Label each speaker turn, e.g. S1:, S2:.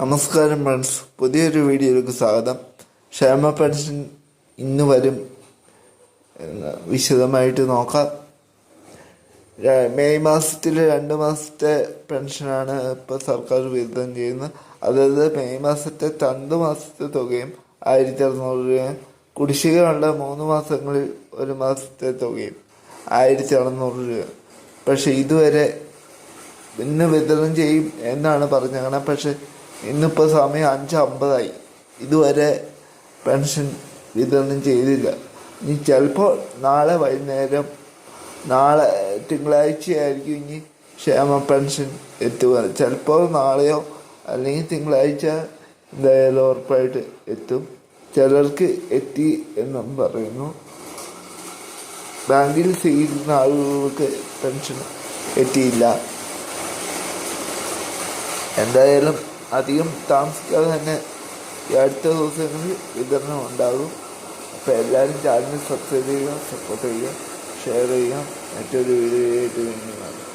S1: നമസ്കാരം ഫ്രണ്ട്സ് പുതിയൊരു വീഡിയോയിലേക്ക് സ്വാഗതം. ക്ഷേമ പെൻഷൻ ഇന്ന് വരും വിശദമായിട്ട് നോക്കാം. മെയ് മാസത്തിൽ രണ്ട് മാസത്തെ പെൻഷനാണ് ഇപ്പോൾ സർക്കാർ വിതരണം ചെയ്യുന്നത്. അതായത് മെയ് മാസത്തെ രണ്ട് മാസത്തെ തുകയും ആയിരത്തി അറുന്നൂറ് രൂപയും കുടിശ്ശികയുള്ള മൂന്ന് മാസങ്ങളിൽ ഒരു മാസത്തെ തുകയും ആയിരത്തി അറുന്നൂറ് രൂപ. പക്ഷേ ഇതുവരെ ഇന്ന് വിതരണം ചെയ്യും എന്നാണ് പറഞ്ഞത്. പക്ഷെ ഇന്നിപ്പോൾ സമയം അഞ്ച് അമ്പതായി ഇതുവരെ പെൻഷൻ വിതരണം ചെയ്തില്ല. ഇനി ചിലപ്പോൾ നാളെ വൈകുന്നേരം നാളെ തിങ്കളാഴ്ചയായിരിക്കും ഇനി ക്ഷേമ പെൻഷൻ എത്തുക. ചിലപ്പോൾ നാളെയോ അല്ലെങ്കിൽ തിങ്കളാഴ്ച എന്തായാലും ഉറപ്പായിട്ട് എത്തും. ചിലർക്ക് എത്തി എന്നും പറയുന്നു. ബാങ്കിൽ ചെയ്യുന്ന ആളുകൾക്ക് പെൻഷൻ എത്തിയില്ല. എന്തായാലും അധികം താമസിക്കാതെ തന്നെ ഈ അടുത്ത ദിവസങ്ങളിൽ വിതരണം ഉണ്ടാകും. അപ്പോൾ എല്ലാവരും ചാനൽ സബ്സ്ക്രൈബ് ചെയ്യുക സപ്പോർട്ട് ചെയ്യുക ഷെയർ ചെയ്യുക. മറ്റൊരു വീഡിയോ ആയിട്ട് വീണ്ടും കാണാം.